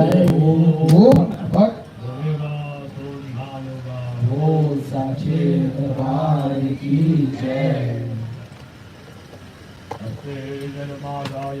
करे ओम ओम भट बोल साचे दरबार की जय हस्ते जन्मादाय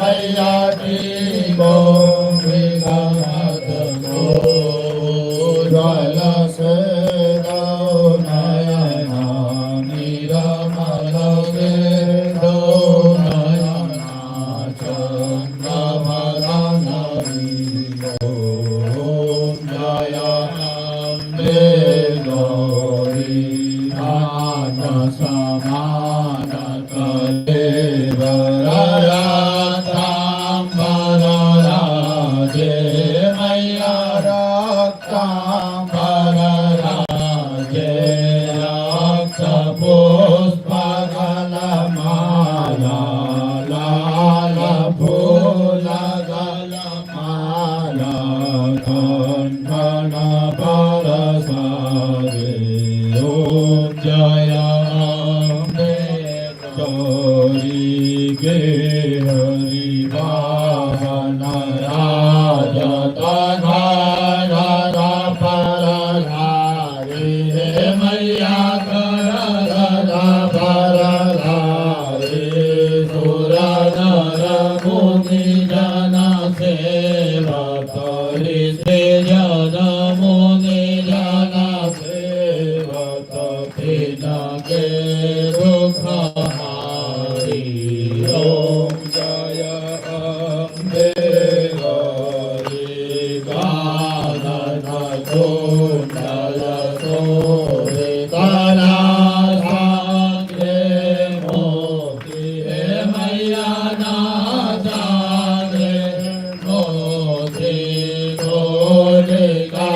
मैया की गौ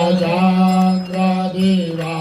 Rajandra Deva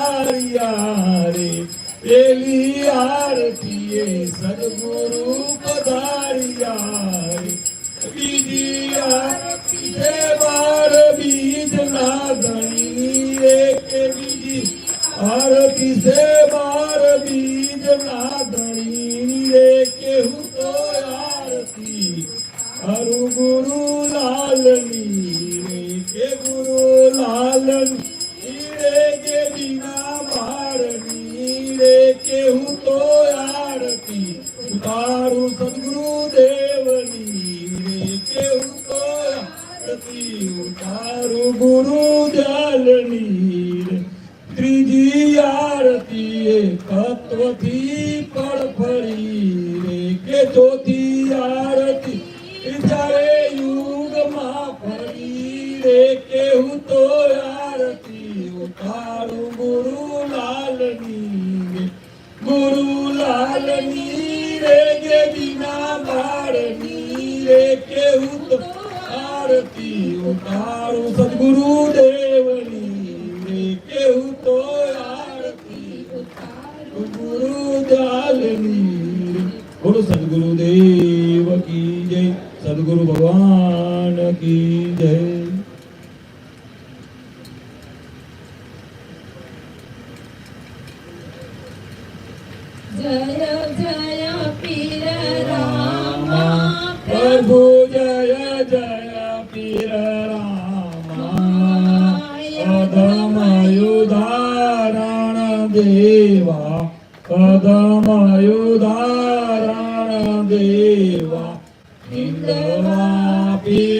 પધારિયારે પેલી આરતીએ સદગુરુ પધારિયા. O guru de सद्गुरुदेव की जय. सद्गुरु भगवान. Deva Nindavapi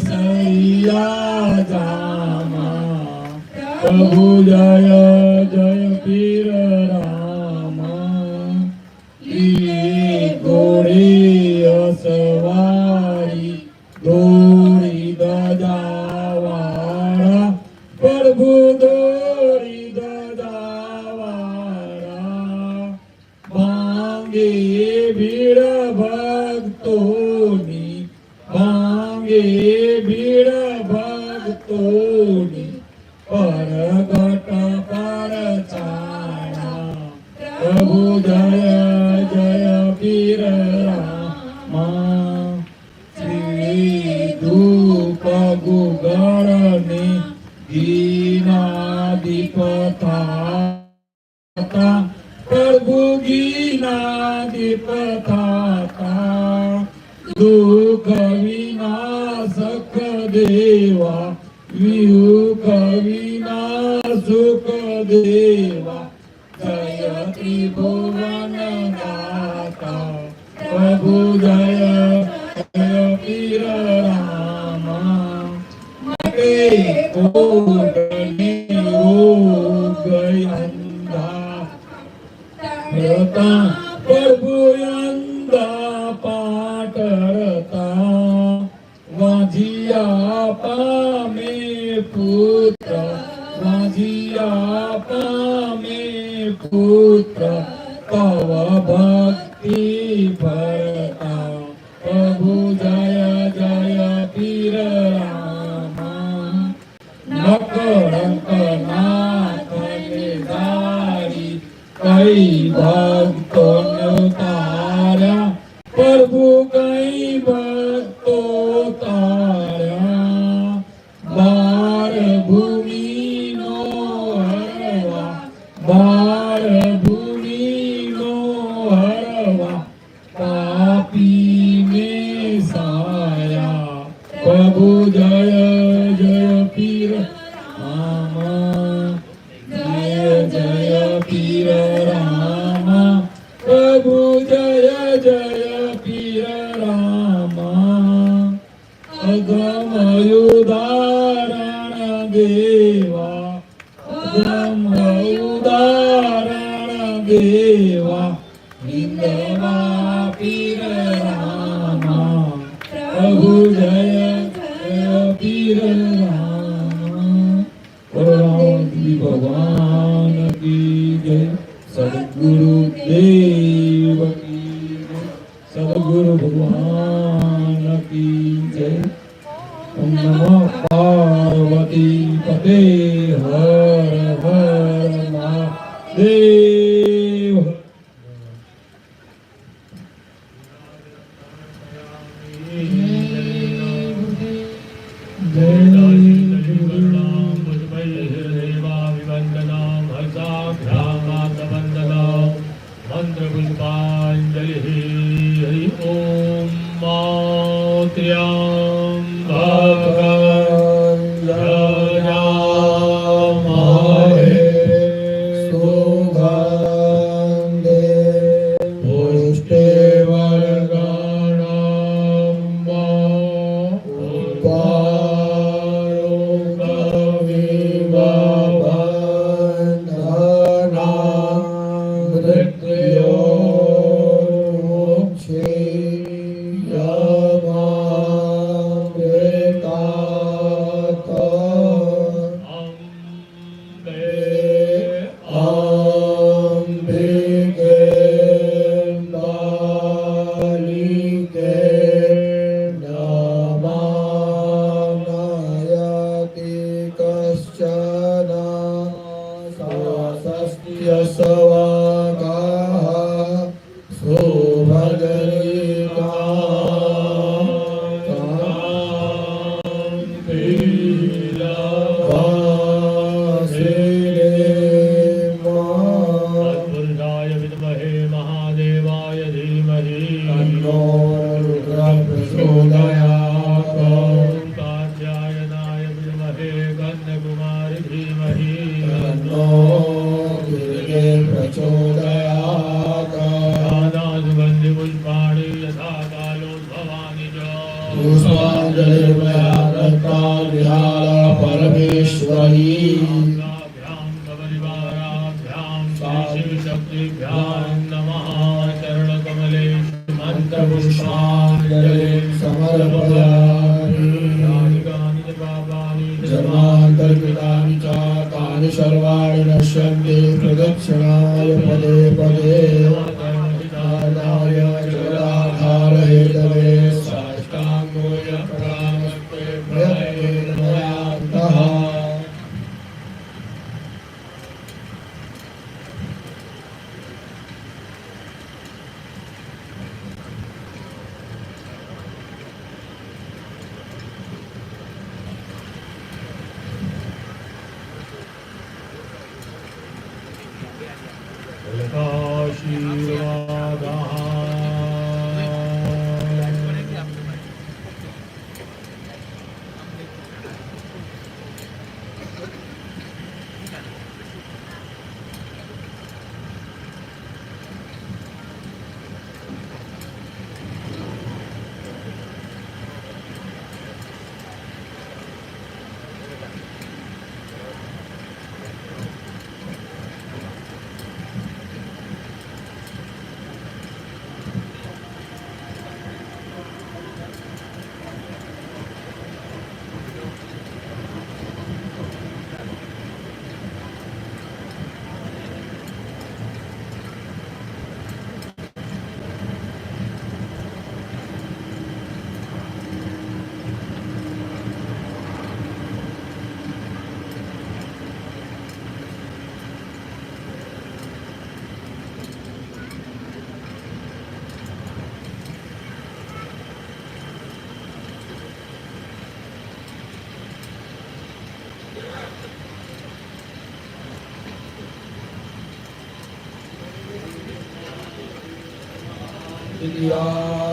સૈયા પ્રભુ જય प्रभु जय जय वीर रामा श्री धूप गुगरणे गीनादिपथा प्रभु गीनादिपथाता दुःख विनाशक देवा वियुख विना सुख देवा Oh তাই ভাগ Bilbao. हर हर Love.